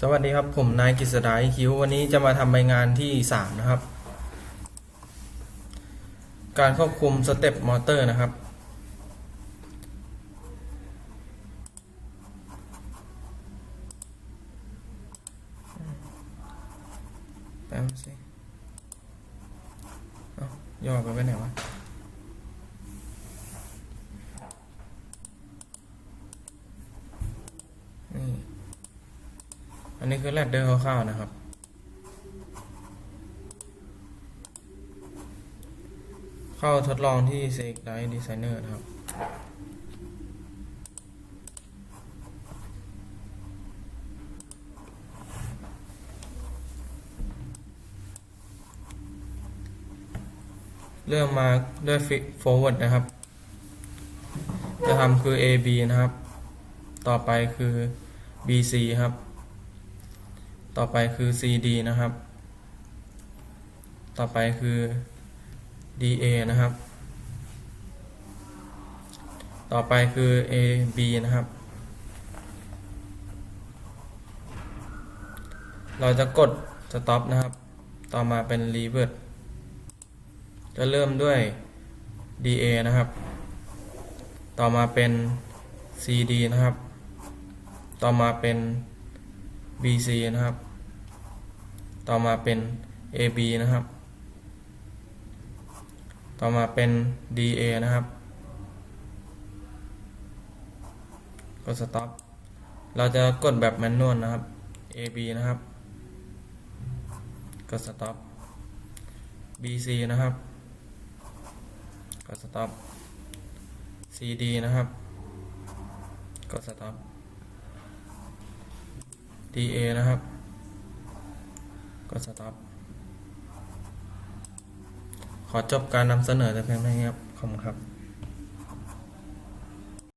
สวัสดีครับผมนายกฤษดาคิววันนี้จะมาทำใบงานที่สามนะครับ การควบคุมสเต็ปมอเตอร์นะครับ แป๊บสิอ้าย่อไปไว้ไหนวะ นี่ อั นนี้คือแรดเดอร์คร่าวๆนะครับ เข้าทดลองที่ s e g Light Designer นะครับ เริ่มมาด้วย forward นะครับ จะทำคือ AB นะครับ ต่อไปคือ BC ครับ ต่อไปคือ CD นะครับ ต่อไปคือ DA นะครับ ต่อไปคือ AB นะครับ เราจะกด stop นะครับ ต่อมาเป็น revert จะเริ่มด้วย DA นะครับ ต่อมาเป็น CD นะครับ ต่อมาเป็น BC นะครับ ต่อมาเป็น AB นะครับ ต่อมาเป็น DA นะครับ กด stop เราจะกดแบบแมนนวลนะครับ AB นะครับ กด stop BC นะครับ กด stop CD นะครับ กด stop DA นะครับ กด stop ขอจบการนำเสนอแต่เพียงเท่านี้ครับ ขอบคุณครับ